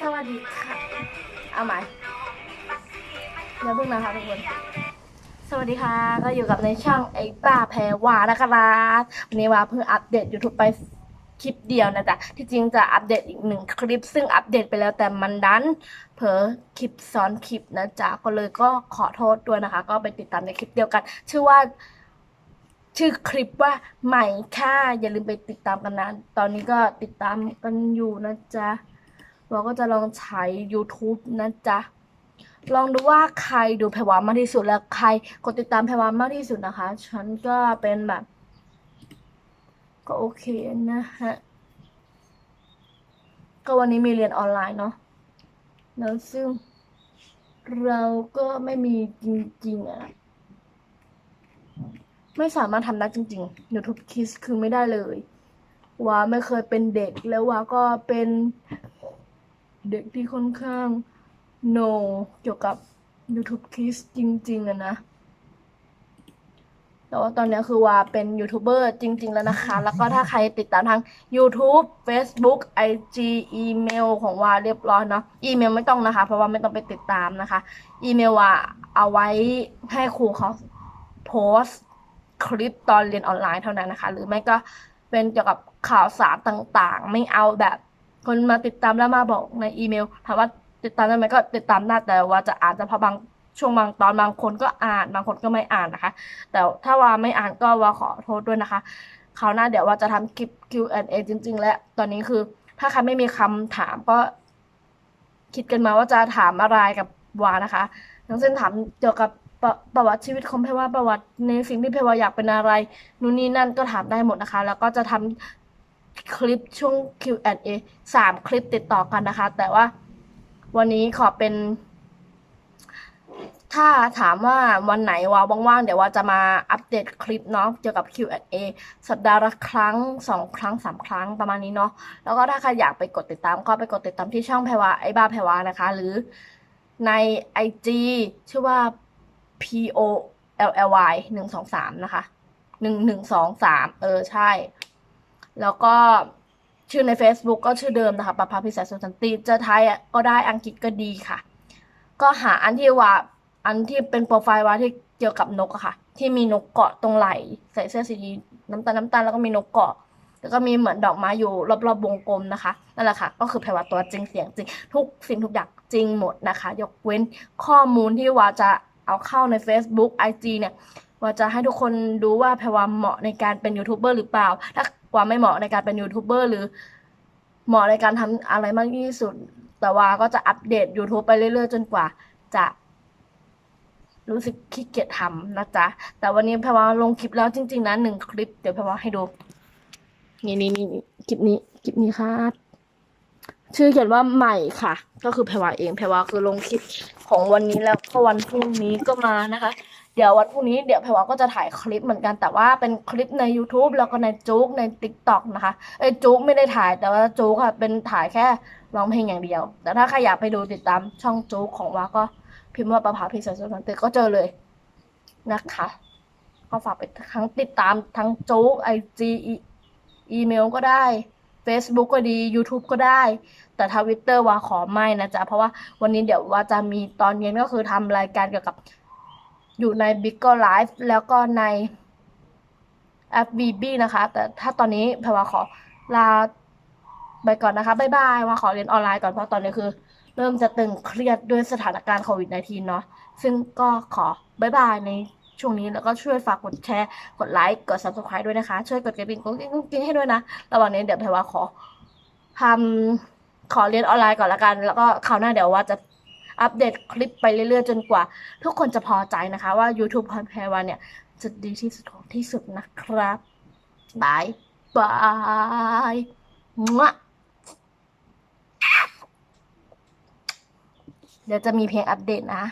สวัสดีค่ะ เอาใหม่เดี๋ยวเพิ่งนะคะทุกคน สวัสดีค่ะ ก็อยู่กับในช่องไอ้ป้าแพรวานะครับวันนี้ว่าเพิ่งอัปเดต YouTube ไปคลิปเดียวนะจ๊ะ ที่จริงจะอัปเดตอีกหนึ่งคลิป ซึ่งอัปเดตไปแล้วแต่มันดัน เผลอคลิปซ้อนคลิปนะจ๊ะ ก็เลยก็ขอโทษด้วยนะคะ ก็ไปติดตามในคลิปเดียวกัน ชื่อว่าชื่อคลิปว่าใหม่ค่ะ อย่าลืมไปติดตามกันนะ ตอนนี้ก็ติดตามกันอยู่นะจ๊ะ เราก็จะลองใช้ YouTube นะจ๊ะ ลองดูว่าใครดูแพรวามากที่สุดและใครกดติดตามแพรวามากที่สุดนะคะ ฉันก็เป็นแบบ ก็โอเคนะฮะ ก็วันนี้มีเรียนออนไลน์เนาะแล้วซึ่งเราก็ไม่มีจริงๆอะไม่สามารถทำได้จริงๆ YouTube Kids คือไม่ได้เลยว่าไม่เคยเป็นเด็กแล้วว่าก็เป็น ด็กที่ค่อนข้าง no เกี่ยวกับ YouTube Kids จริงๆอะนะ แต่ว่าตอนนี้คือว่าเป็นยูทูบเบอร์จริง ๆ แล้วนะคะ แล้วก็ถ้าใครติดตามทาง YouTube Facebook IG อีเมลของว่าเรียบร้อยเนาะ อีเมลไม่ต้องนะคะ เพราะว่าไม่ต้องไปติดตามนะคะ อีเมลว่าเอาไว้ให้ครูเขาโพสต์คลิปตอนเรียนออนไลน์เท่านั้นนะคะ หรือไม่ก็เป็นเกี่ยวกับข่าวสารต่างๆ ไม่เอาแบบ คนมาติดตามแล้วมาบอกในอีเมลถามว่าติดตามได้ไหมก็ติดตามได้แต่ว่าจะอ่านแต่พอบางช่วงบางตอนบางคนก็อ่านบางคนก็ไม่อ่านนะคะ แต่ถ้าว่าไม่อ่านก็ว่าขอโทษด้วยนะคะคราวหน้าเดี๋ยวว่าจะทำคลิป Q&A จริง ๆ และตอนนี้คือ ถ้าใครไม่มีคำถามก็ คิดกันมาว่าจะถามอะไรกับวานะคะทั้งเส้นถามเกี่ยวกับประประวัติชีวิตของเพว่าประวัติในสิ่งที่เพว่าอยากเป็นอะไรนู่นนี่นั่นก็ถามได้หมดนะคะ แล้วก็จะทำ คลิปช่วง Q&A สามคลิปติดต่อกันนะคะ แต่ว่าวันนี้ขอเป็น ถ้าถามว่าวันไหนวาว่างๆ เดี๋ยวว่าจะมาอัปเดตคลิปเนาะเกี่ยวกับ Q&A สัปดาห์ละครั้งสองครั้งสามครั้งประมาณนี้เนาะแล้วก็ถ้าใครอยากไปกดติดตามก็ไปกดติดตามที่ช่องแพรวาไอ้บ้าแพรวานะคะ หรือใน IG ชื่อว่า P O L L Y หนึ่งสองสามนะคะหนึ่งหนึ่งสองสามเออใช่ แล้วก็ชื่อใน Facebook ก็ชื่อเดิมนะคะประภาพิสัยสุสันติจะไทยก็ได้อังกฤษก็ดีค่ะ ก็หาอันที่ว่าอันที่เป็นโปรไฟล์ว่าที่เกี่ยวกับนกอะค่ะ ที่มีนกเกาะตรงไหลใส่เสื้อสีน้ำตาลน้ำตาลแล้วก็มีนกเกาะแล้วก็มีเหมือนดอกไม้อยู่รอบๆวงกลมนะคะนั่นแหละค่ะ ก็คือแพรวาตัวจริงเสียงจริง ทุกสิ่งทุกอย่างจริงหมดนะคะ ยกเว้นข้อมูลที่ว่าจะเอาเข้าใน Facebook IG เนี่ย ว่าจะให้ทุกคนดูว่าแพรว่าเหมาะในการเป็นยูทูบเบอร์หรือเปล่า ถ้าว่าไม่เหมาะในการเป็นยูทูบเบอร์หรือ เหมาะในการทำอะไรมากที่สุด แต่ว่าก็จะอัปเดต YouTube ไปเรื่อยๆ จนกว่า จะ รู้สึกขี้เกียจทำนะจ๊ะ แต่วันนี้แพรว่าลงคลิปแล้วจริง ๆนะหนึ่งคลิป เดี๋ยวแพรว่าให้ดู นี่นี่นี่คลิปนี้คลิปนี้ครับชื่อเขียนว่าใหม่ค่ะ ก็คือแพรวาเองแพรวาคือลงคลิปของวันนี้แล้วก็วันพรุ่งนี้ก็มานะคะ เดี๋ยววันพรุ่งนี้เดี๋ยวแพรวาก็จะถ่ายคลิปเหมือนกันแต่ว่าเป็นคลิปใน YouTube แล้วก็ในจุกใน TikTok นะคะเอ้จุกไม่ได้ถ่ายแต่ว่าจุกค่ะเป็นถ่ายแค่ร้องเพลงอย่างเดียว แต่ถ้าใครอยากไปดูติดตามช่องจุกของวาก็พิมพ์ว่าประภาพิศสุนทรก็เจอเลยนะคะ ก็ฝากไปทั้งติดตามทั้งจุกไอจีอีเมลก็ได้ Facebook ก็ดี YouTube ก็ได้ แต่ทวิตเตอร์ว่าขอไม่นะจ๊ะ เพราะว่าวันนี้เดี๋ยวว่าจะมีตอนเย็นก็คือทำรายการเกี่ยวกับ อยู่ใน b i g g e r Live แล้วก็ในแอป BB นะคะ แต่ถ้าตอนนี้แพรวาขอลาไปก่อนนะคะบ๊ายบายว่าขอเรียนออนไลน์ก่อนเพราะตอนนี้คือ เริ่มจะตึงเครียดด้วยสถานการณ์โควิด -19 เนาะซึ่งก็ขอบายบายในช่วงนี้แล้วก็ช่วยฝากกดแชร์ กดไลค์ กด subscribe ด้วยนะคะ ช่วยกดกระดิ่งกุ้งกิ้งกุ้งกิ้งให้ด้วยนะ ระหว่างนี้เดี๋ยวแพรวาขอทำขอเรียนออนไลน์ก่อนละกัน แล้วก็คราวหน้าเดี๋ยวว่าจะ อัปเดตคลิปไปเรื่อยๆ จนกว่า ทุกคนจะพอใจนะคะว่า YouTube พองแพรวันเนี่ยจะดีที่สุดของที่สุดนะครับบายบายมะเดี๋ยวจะมีเพลงอัปเดตนะ